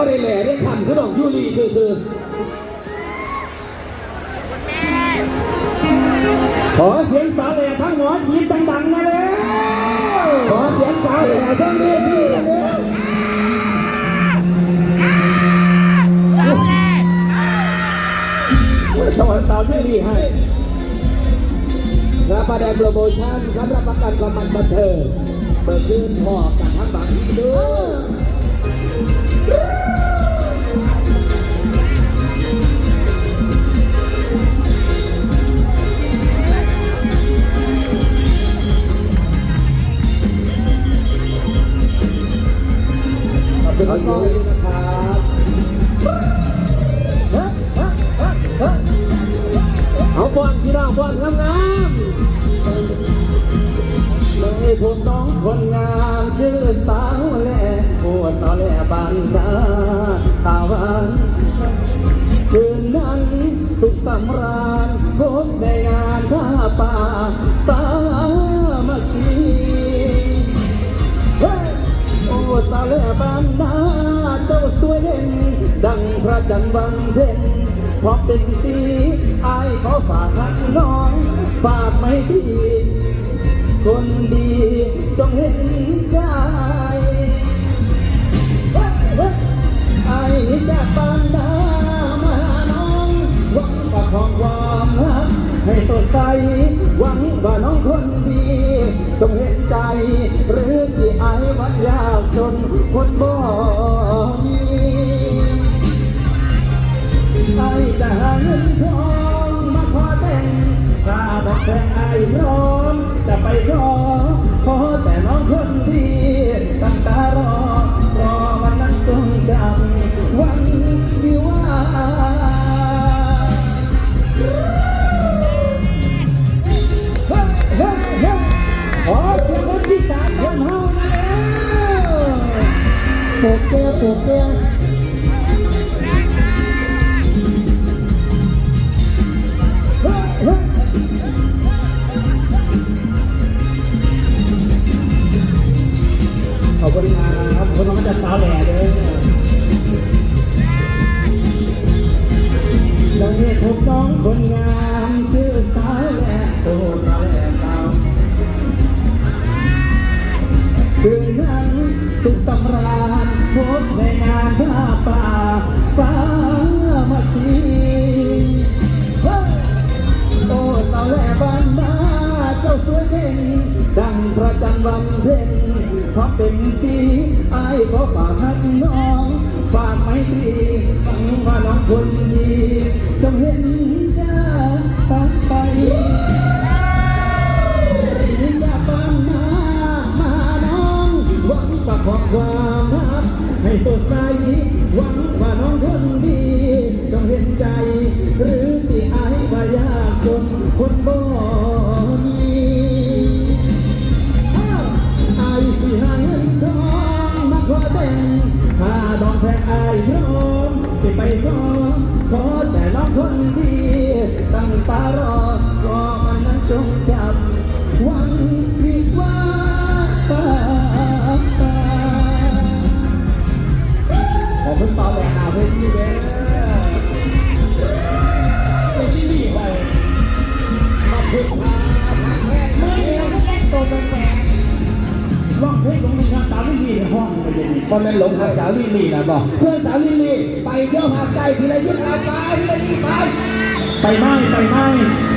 บ่ได้แหล่ได้คำคือดอกยูรีคือคือขอเสียงสาวแหล่ทั้งหมอชีดดังๆมาเลยขอเสียงสาวแหล่ทั้งเวทีเลยสวัสดีสาวที่ดีให้รับประเด็นโปรโมชั่นรับรับประกันความมันบันเทิงเปิดคืนพอกันทั้งบางทีดูขอ บคุณทุกท่านะครับเอาบอลพี่น้องบอลงามงาเลยผมน้องคนงามชื่อสาวแหล่ปวดตอแหล่บานตาตาวานคืนนั้นทุกสำรา วเด่นดังพระจันทร์บังเพ็ญพราะเป็นสีอายขอฝากรักน้องฝากไม่ทีคนดีจงเห็นใจเฮ้ยเฮ้ยอยจากบานนามาน้องหวังประคองความรักให้สดใสหวังว่าน้องคนดีจงเห็นใจ หรือที่ไอายมันยากจนคนบ่ ปลุกแก้วปลุกแก้วขอบคุณครับคนน้องจะสาวแหล่เลยดังนี้ถูกน้องคนงามชื่อสาวแหล่โอ้สาวแหล่สาวคืนนั้นสุขสำรา พบในงานผ้าป่าฟ้ามาทีโอ้สาวแหล่บ้านนาเจ้าสวยเด่นดังพระจันทร์วันเพ็ญเพราะเป็นสีไอ้ายขอฝากทักน้องฝากไม้ตรีฟังว่าน้องคนดีจงเห็นใจตั้งไปอยาบ้านนามาน้องหวังประคอความ ให้สดใสหวังว่าน้องคนดีจงเห็นใจ หรือที่อายว่ายากจนคนบ่มีอาวอายสิหาเงินทองมาขอแต่งถ้าดองแพงอายพร้อมสิไปขอขอแต่น้องคนดี ธีในห้องไปเลยคนนั้นหลงหาสาวลิลลี่นะบอกเพื่อนสาวลิลลี่ไปเที่ยวหาดใจทีละยุทธอาไปทีละยี่ไปไปไม่ไปไม่